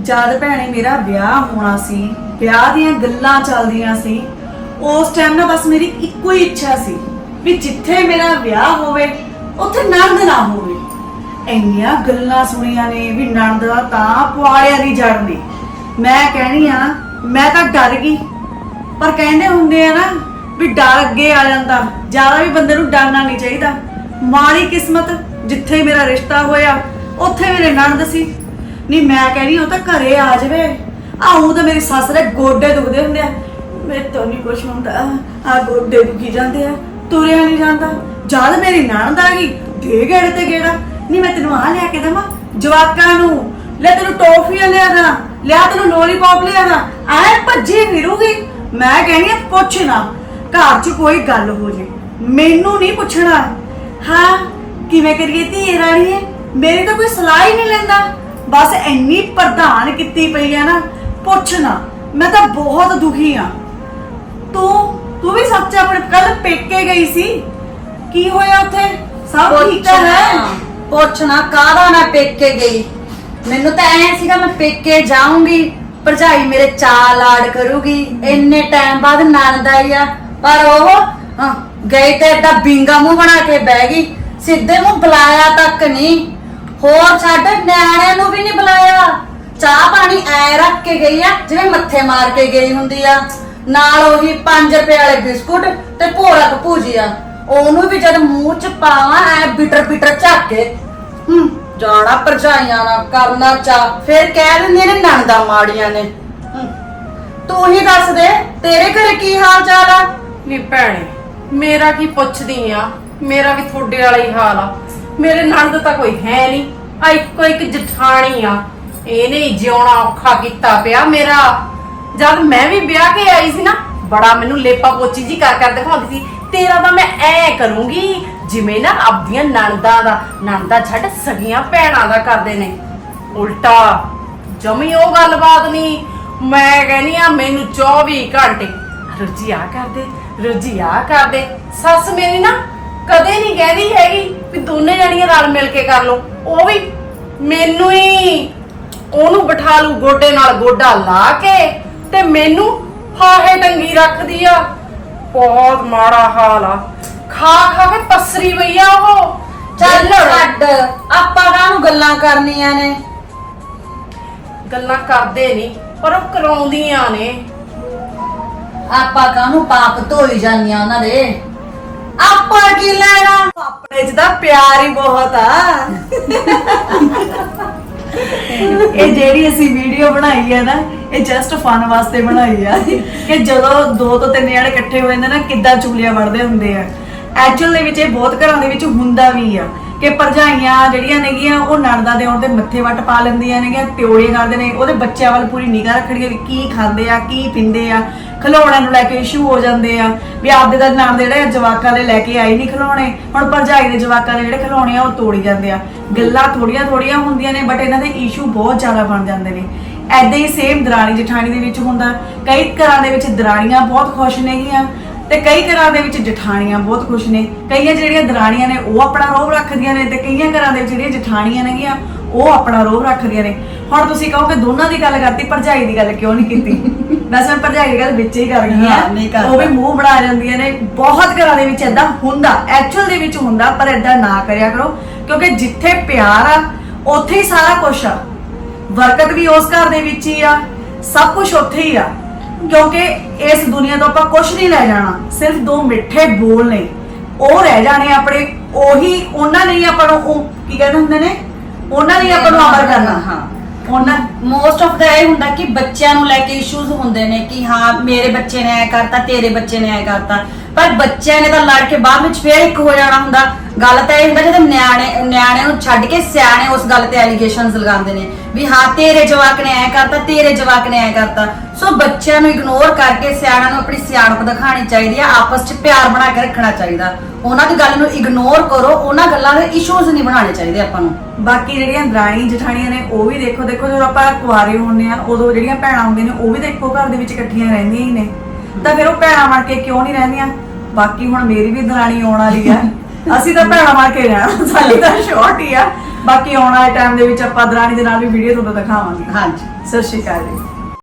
ਜਦ ਭੈਣੇ ਮੇਰਾ ਵਿਆਹ ਹੋਣਾ ਸੀ, ਵਿਆਹ ਦੀਆਂ ਗੱਲਾਂ ਚੱਲਦੀਆਂ ਸੀ, ਉਸ ਟਾਈਮ ਨਾ ਬਸ ਮੇਰੀ ਇੱਕੋ ਹੀ ਇੱਛਾ ਸੀ ਵੀ ਜਿੱਥੇ ਮੇਰਾ ਵਿਆਹ ਹੋਵੇ, ਉੱਥੇ ਨੰਦ ਨਾ ਹੋਵੇ। ਇੰਨੀਆਂ ਗੱਲਾਂ ਸੁਣੀਆਂ ਨੇ ਵੀ ਨੰਦ ਦਾ ਤਾਂ ਪੁਆੜਿਆ ਨਹੀਂ ਜੜਨੇ ਮੈਂ ਕਹਿਣੀ ਆ, ਮੈਂ ਤਾਂ ਡਰ ਗਈ। ਪਰ ਕਹਿੰਦੇ ਹੁੰਦੇ ਆ ਨਾ ਵੀ ਡਰ ਅੱਗੇ ਆ ਜਾਂਦਾ, ਜ਼ਿਆਦਾ ਵੀ ਬੰਦੇ ਨੂੰ ਡਰਨਾ ਨਹੀਂ ਚਾਹੀਦਾ। ਮਾੜੀ ਕਿਸਮਤ, ਜਿੱਥੇ ਮੇਰਾ ਰਿਸ਼ਤਾ ਹੋਇਆ, ਉੱਥੇ ਮੇਰੇ ਨਣਦ ਸੀ ਨਹੀਂ, ਮੈਂ ਕਹਿੰਦੀ ਉਹ ਤਾਂ ਘਰੇ ਆ ਜਾਵੇ। ਆਉਂ ਤਾਂ ਮੇਰੀ ਸੱਸ ਦੇ ਗੋਡੇ ਦੁਖਦੇ ਹੁੰਦੇ ਆ। ਮੇਰੇ ਤੋਂ ਨਹੀਂ ਕੁਝ ਹੁੰਦਾ। ਆ ਗੋਡੇ ਦੁਖੀ ਜਾਂਦੇ ਆ, ਤੁਰਿਆ ਨਹੀਂ ਜਾਂਦਾ। ਜਦ ਮੇਰੀ ਨਣਦ ਆ ਗਈ, ਦੇ ਗੇੜੇ ਤੇ ਗੇੜਾ। ਨਹੀਂ, ਮੈਂ ਤੈਨੂੰ ਆ ਲਿਆ ਕੇ ਦਵਾਂ, ਜਵਾਕਾਂ ਨੂੰ। ਲੈ ਤੈਨੂੰ ਟੋਫੀਆਂ ਲਿਆ ਦਾਂ ਲਿਆ ਤੈਨੂੰ ਲੋਲੀਪੌਪ ਲਿਆ ਦਾਂ ਐ ਭੱਜੀ ਫਿਰੂਗੀ। ਮੈਂ ਕਹਿੰਦੀ ਆ, ਪੁੱਛ ਨਾ, ਘਰ 'ਚ ਕੋਈ ਗੱਲ ਹੋ ਜੇ। ਮੈਨੂੰ ਨਹੀਂ ਪੁੱਛਣਾ। ਹਾਂ, ਕਿਵੇਂ ਕਰੀਏ ਧੀ ਰਾਣੀਏ? ਮੇਰੀ ਤਾਂ ਕੋਈ ਸਲਾਹ ਹੀ ਨਹੀਂ ਲੈਂਦਾ। ਬਸ ਇੰਨੀ ਪ੍ਰਧਾਨ ਕੀਤੀ ਪਈ ਆ ਨਾ ਪੁੱਛ ਨਾ ਮੈਂ ਤਾਂ ਬਹੁਤ ਦੁਖੀ ਆ ਤੂੰ ਤੂੰ ਵੀ ਸੱਚ ਆਪਣੇ ਕੱਲ ਪੇਕੇ ਗਈ ਸੀ? ਕੀ ਹੋਇਆ ਉੱਥੇ? ਸਭ ਠੀਕ ਤਾਂ ਹੈ? ਪੁੱਛਣਾ ਕਾਹਦਾ ਮੈਂ ਪੇਕੇ ਗਈ? ਮੈਨੂੰ ਤਾਂ ਐ ਸੀਗਾ ਮੈਂ ਪੇਕੇ ਜਾਊਂਗੀ ਭਰਜਾਈ ਮੇਰੇ ਚਾਅ ਲਾੜ ਕਰੂਗੀ ਇੰਨੇ ਟਾਈਮ ਬਾਅਦ ਨਣਦ ਆਈ ਆ ਪਰ ਉਹ ਹਾਂ, ਗਈ ਤੇ ਏਦਾਂ ਬਿੰਗਾ ਮੂੰਹ ਬਣਾ ਕੇ ਬਹਿ ਗਈ ਸਿੱਧੇ ਮੂੰਹ ਬੁਲਾਇਆ ਤੱਕ ਨਹੀਂ। ਹੋਰ ਛੱਡ ਨਿਆਣਿਆਂ ਨੂੰ ਵੀ ਨਹੀਂ ਬੁਲਾਇਆ। ਚਾਹ ਪਾਣੀ ਐ ਰੱਖ ਕੇ ਗਈ ਆ ਜਿਵੇਂ ਮੱਥੇ ਮਾਰ ਕੇ ਗਈ ਹੁੰਦੀ ਆ। ਨਾਲ ਉਹੀ 5 ਰੁਪਏ ਵਾਲੇ ਬਿਸਕੁਟ ਤੇ ਭੋਰਾ ਭੂਜੀਆ ਉਹਨੂੰ ਵੀ ਜਦ ਮੂੰਹ ਚ ਪਾਵਾਂ ਐ ਬਿਟਰ ਬਿਟਰ ਝੱਕ ਕੇ ਹੂੰ ਜਾਣਾ ਭਰਜਾਈਆਂ ਨਾਲ ਕਰਨਾ ਚਾ ਫਿਰ ਕਹਿ ਦਿੰਦੀਆਂ ਨੇ ਨੰਦਾ ਮਾੜੀਆਂ ਨੇ। ਹੂੰ, ਤੂੰ ਹੀ ਦੱਸ ਦੇ ਤੇਰੇ ਘਰੇ ਕੀ ਹਾਲ ਚਾਲ ਆ? ਨੀ ਭੈਣੇ ਮੇਰਾ ਕੀ ਪੁੱਛਦੀ ਆ? ਮੇਰਾ ਵੀ ਤੁਹਾਡੇ ਵਾਲਾ ਹੀ ਹਾਲ ਆ। ਮੇਰੇ ਨਣਦ ਤਾਂ ਕੋਈ ਹੈ ਨਹੀਂ। ਆ ਇੱਕੋ ਇੱਕ ਜਠਾਣੀ ਆ। ਇਹਨੇ ਹੀ ਜਿਉਣਾ ਔਖਾ ਕੀਤਾ ਪਿਆ ਮੇਰਾ। ਜਦ ਮੈਂ ਵੀ ਵਿਆਹ ਕੇ ਆਈ ਸੀ ਨਾ, ਬੜਾ ਮੈਨੂੰ ਲੇਪਾ ਪੋਚੀ ਜੀ ਕਰ ਕਰ ਦਿਖਾਉਂਦੀ ਸੀ। ਤੇਰਾ ਤਾਂ ਮੈਂ ਐ ਕਰੂੰਗੀ, ਜਿਵੇਂ ਨਾ ਆਪਦੀਆਂ ਨਣਦਾਂ ਦਾ ਨਣਦਾ ਛੱਡ ਸਗੀਆਂ ਭੈਣਾਂ ਦਾ ਕਰਦੇ ਨੇ। ਉਲਟਾ, ਜਮੀ ਉਹ ਗੱਲਬਾਤ ਨਹੀਂ। ਮੈਂ ਕਹਿੰਦੀ ਆ, ਮੈਨੂੰ 24 ਘੰਟੇ। ਰੁਜੀ ਆ ਕਰਦੇ ਰੁਜੀ ਆ ਕਰਦੇ। ਸੱਸ ਮੇਰੀ ਨਾ ਕਦੇ ਨਹੀਂ ਕਹਿੰਦੀ ਹੈਗੀ ਵੀ ਦੋਨੇ ਜਣੀਆਂ ਰਲ ਮਿਲ ਕੇ ਕਰ ਲਓ। ਉਹ ਵੀ ਮੈਨੂੰ ਹੀ ਉਹਨੂੰ ਬਿਠਾ ਲੂ ਗੋਡੇ ਨਾਲ ਗੋਡਾ ਲਾ ਕੇ ਤੇ ਮੈਨੂੰ ਫਾਹੇ ਟੰਗੀ ਰੱਖਦੀ ਆ। ਬਹੁਤ ਮਾੜਾ ਹਾਲ ਆ। ਖਾ ਖਾ ਕੇ ਪਸਰੀ ਪਈ ਆ ਉਹ। ਚੱਲ ਛੱਡ ਆਪਾਂ ਕਾਹਨੂੰ ਗੱਲਾਂ ਕਰਨੀਆਂ ਨੇ? ਗੱਲਾਂ ਕਰਦੇ ਨਹੀਂ ਪਰ ਉਹ ਕਰਾਉਂਦੀਆਂ ਨੇ। ਆਪਾਂ ਕਾਹਨੂੰ ਪਾਪ ਧੋਈ ਜਾਂਦੀਆਂ ਉਹਨਾਂ ਦੇ? ਆਪਾਂ ਕੀ ਲੈਣਾ? ਆਪਣੇ 'ਚ ਤਾਂ ਪਿਆਰ ਹੀ ਬਹੁਤ ਆ। ਇਹ ਜਿਹੜੀ ਅਸੀਂ ਵੀਡੀਓ ਬਣਾਈ ਹੈ ਨਾ, ਇਹ ਜਸਟ ਫਨ ਵਾਸਤੇ ਬਣਾਈ ਆ। ਕਿ ਜਦੋਂ ਦੋ ਤੋਂ ਤਿੰਨ ਜਣੇ ਇਕੱਠੇ ਹੋ ਜਾਂਦੇ ਨਾ, ਕਿੱਦਾਂ ਚੁਗਲੀਆਂ ਵੜਦੇ ਹੁੰਦੇ ਆ। ਐਕਚੁਅਲ ਦੇ ਵਿੱਚ ਇਹ ਬਹੁਤ ਘਰਾਂ ਦੇ ਵਿੱਚ ਹੁੰਦਾ ਵੀ ਆ। ਕਿ ਭਰਜਾਈਆਂ ਜਿਹੜੀਆਂ ਨੇਗੀਆਂ, ਉਹ ਨਣਦਾਂ ਦੇ ਆਉਣ ਤੇ ਮੱਥੇ ਵੱਟ ਪਾ ਲੈਂਦੀਆਂ ਨੇਗੀਆਂ ਤਿਉੜੇ ਕਰਦੇ ਨੇ, ਉਹਦੇ ਬੱਚਿਆਂ ਵੱਲ ਪੂਰੀ ਨਿਗਾਹ ਰੱਖਣਗੇ ਵੀ ਕੀ ਖਾਂਦੇ ਆ, ਕੀ ਪੀਂਦੇ ਆ, ਖਿਲੌਣਿਆਂ ਨੂੰ ਲੈ ਕੇ ਇਸ਼ੂ ਹੋ ਜਾਂਦੇ ਆ, ਵੀ ਆਪਦੇ ਦਾ ਨਾਮ ਦੇ ਜਿਹੜੇ ਜਵਾਕਾਂ ਦੇ ਲੈ ਕੇ ਆਏ ਨਹੀਂ ਖਿਲੌਣੇ, ਹੁਣ ਭਰਜਾਈ ਦੇ ਜਵਾਕਾਂ ਦੇ ਜਿਹੜੇ ਖਿਲੌਣੇ ਆ, ਉਹ ਤੋੜੀ ਜਾਂਦੇ ਆ। ਗੱਲਾਂ ਥੋੜੀਆਂ ਥੋੜੀਆਂ ਹੁੰਦੀਆਂ ਨੇ ਬਟ ਇਹਨਾਂ ਦੇ ਇਸ਼ੂ ਬਹੁਤ ਜ਼ਿਆਦਾ ਬਣ ਜਾਂਦੇ ਨੇ। ਐਦਾਂ ਹੀ ਸੇਮ ਦਰਾਣੀ ਜਠਾਣੀ ਦੇ ਵਿੱਚ ਹੁੰਦਾ, ਕਈ ਘਰਾਂ ਦੇ ਵਿੱਚ ਦਰਾਣੀਆਂ ਬਹੁਤ ਖੁਸ਼ ਨੇਗੀਆਂ ਤੇ ਕਈ ਘਰਾਂ ਦੇ ਵਿੱਚ ਜਠਾਣੀਆਂ ਬਹੁਤ ਖੁਸ਼ ਨੇ। ਕਈਆਂ 'ਚ ਜਿਹੜੀਆਂ ਦਰਾਣੀਆਂ ਨੇ ਉਹ ਆਪਣਾ ਰੋਬ ਰੱਖਦੀਆਂ ਨੇ ਤੇ ਕਈਆਂ ਘਰਾਂ ਦੇ ਵਿੱਚ ਜਿਹੜੀਆਂ ਜਠਾਣੀਆਂ ਨੇਗੀਆਂ ਉਹ ਆਪਣਾ ਰੋਬ ਰੱਖਦੀਆਂ ਨੇ। ਹੁਣ ਤੁਸੀਂ ਕਹੋਗੇ ਦੋਨਾਂ ਦੀ ਗੱਲ ਕਰਤੀ ਭਰਜਾਈ ਦੀ ਗੱਲ ਕਿਉਂ ਨਹੀਂ ਕੀਤੀ? ਵੈਸੇ ਮੈਂ ਭਰਜਾਈ ਦੀ ਗੱਲ ਵਿੱਚ ਹੀ ਕਰ ਗਈ ਹਾਂ, ਨਹੀਂ। ਉਹ ਵੀ ਮੂੰਹ ਬਣਾ ਜਾਂਦੀਆਂ ਨੇ। ਬਹੁਤ ਘਰਾਂ ਦੇ ਵਿੱਚ ਏਦਾਂ ਹੁੰਦਾ ਐਕਚੁਅਲ ਦੇ ਵਿੱਚ ਹੁੰਦਾ ਪਰ ਏਦਾਂ ਨਾ ਕਰਿਆ ਕਰੋ। ਕਿਉਂਕਿ ਜਿੱਥੇ ਪਿਆਰ ਆ ਉੱਥੇ ਹੀ ਸਾਰਾ ਕੁਝ ਆ। ਬਰਕਤ ਵੀ ਉਸ ਘਰ ਦੇ ਵਿੱਚ ਹੀ ਆ ਸਭ ਕੁਝ ਉੱਥੇ ਹੀ ਆ। ਕਿਉਂਕਿ ਇਸ ਦੁਨੀਆ ਤੋਂ ਆਪਾਂ ਕੁਝ ਨਹੀਂ ਲੈ ਜਾਣਾ ਸਿਰਫ ਦੋ ਮਿੱਠੇ ਬੋਲ ਨੇ। ਉਹ ਰਹਿ ਜਾਣੇ ਆਪਣੇ ਉਹੀ ਉਹਨਾਂ ਨੇ ਹੀ ਆਪਾਂ ਨੂੰ ਉਹ ਕੀ ਕਹਿੰਦੇ ਹੁੰਦੇ ਨੇ? ਉਹਨਾਂ ਨੇ ਹੀ ਆਪਾਂ ਨੂੰ ਅਮਰ ਕਰਨਾ। ਹਾਂ। ਉਹਨਾਂ ਮੋਸਟ ਆਫ ਦਾ ਇਹ ਹੁੰਦਾ ਕਿ ਬੱਚਿਆਂ ਨੂੰ ਲੈ ਕੇ ਇਸ਼ੂਜ਼ ਹੁੰਦੇ ਨੇ ਕਿ ਹਾਂ ਮੇਰੇ ਬੱਚੇ ਨੇ ਐ ਕਰਤਾ ਤੇਰੇ ਬੱਚੇ ਨੇ ਐ ਕਰਤਾ। ਪਰ ਬੱਚਿਆਂ ਨੇ ਤਾਂ ਲੜ ਕੇ ਬਾਅਦ ਵਿੱਚ ਫੇਰ ਇੱਕ ਹੋ ਜਾਣਾ ਹੁੰਦਾ। ਗੱਲ ਤਾਂ ਇਹ ਹੁੰਦਾ ਜਦੋਂ ਨਿਆਣੇ ਨਿਆਣੇ ਨੂੰ ਛੱਡ ਕੇ ਸਿਆਣੇ ਉਸ ਗੱਲ ਤੇ ਐਲੀਗੇਸ਼ਨਸ ਲਗਾਉਂਦੇ ਨੇ ਵੀ ਹਾਂ, ਤੇਰੇ ਜਵਾਕ ਨੇ ਐ ਕਰਤਾ, ਤੇਰੇ ਜਵਾਕ ਨੇ ਐ ਕਰਤਾ। ਸੋ ਬੱਚਿਆਂ ਨੂੰ ਇਗਨੋਰ ਕਰਕੇ ਸਿਆਣਿਆਂ ਨੂੰ ਆਪਣੀ ਸਿਆਣਪ ਦਿਖਾਣੀ ਚਾਹੀਦੀ ਆ, ਆਪਸ 'ਚ ਪਿਆਰ ਬਣਾ ਕੇ ਰੱਖਣਾ ਚਾਹੀਦਾ। ਉਹਨਾਂ ਦੀ ਗੱਲ ਨੂੰ ਇਗਨੋਰ ਕਰੋ, ਉਹਨਾਂ ਗੱਲਾਂ ਦੇ ਇਸ਼ੂਜ਼ ਨਹੀਂ ਬਣਾਉਣੇ ਚਾਹੀਦੇ ਆਪਾਂ ਨੂੰ। ਬਾਕੀ ਜਿਹੜੀਆਂ ਦਰਾਣੀ ਜਠਾਣੀਆਂ ਨੇ, ਉਹ ਵੀ ਦੇਖੋ ਦੇਖੋ ਜਦੋਂ ਆਪਾਂ ਕੁਆਰੇ ਹੁੰਨੇ ਆ, ਉਦੋਂ ਜਿਹੜੀਆਂ ਭੈਣਾਂ ਹੁੰਦੀਆਂ ਨੇ, ਉਹ ਵੀ ਦੇਖੋ ਘਰ ਦੇ ਵਿੱਚ ਇਕੱਠੀਆਂ ਰਹਿੰਦੀਆਂ ਹੀ ਨੇ। ਤਾਂ ਫਿਰ ਉਹ ਭੈਣਾਂ ਬਣ ਕੇ ਕਿਉਂ ਨਹੀਂ ਰਹਿੰਦੀਆਂ? ਬਾਕੀ ਹੁਣ ਮੇਰੀ ਵੀ ਦਰਾਣੀ ਆਉਣ ਵਾਲੀ ਆ। ਅਸੀਂ ਤਾਂ ਭੈਣਾ ਮਾਰ ਕੇ ਰਹਿਣਾ। ਸਾਡੀ ਤਾਂ ਸ਼ਾਰਟ ਹੀ ਆ। ਬਾਕੀ ਆਉਣ ਵਾਲੇ ਟਾਈਮ ਦੇ ਵਿੱਚ ਆਪਾਂ ਦਰਾਣੀ ਦੇ ਨਾਲ ਵੀ ਵੀਡੀਓ ਤੁਹਾਨੂੰ ਦਿਖਾਵਾਂਗੇ। ਹਾਂਜੀ। ਸਤਿ ਸ਼੍ਰੀ ਅਕਾਲ ਜੀ।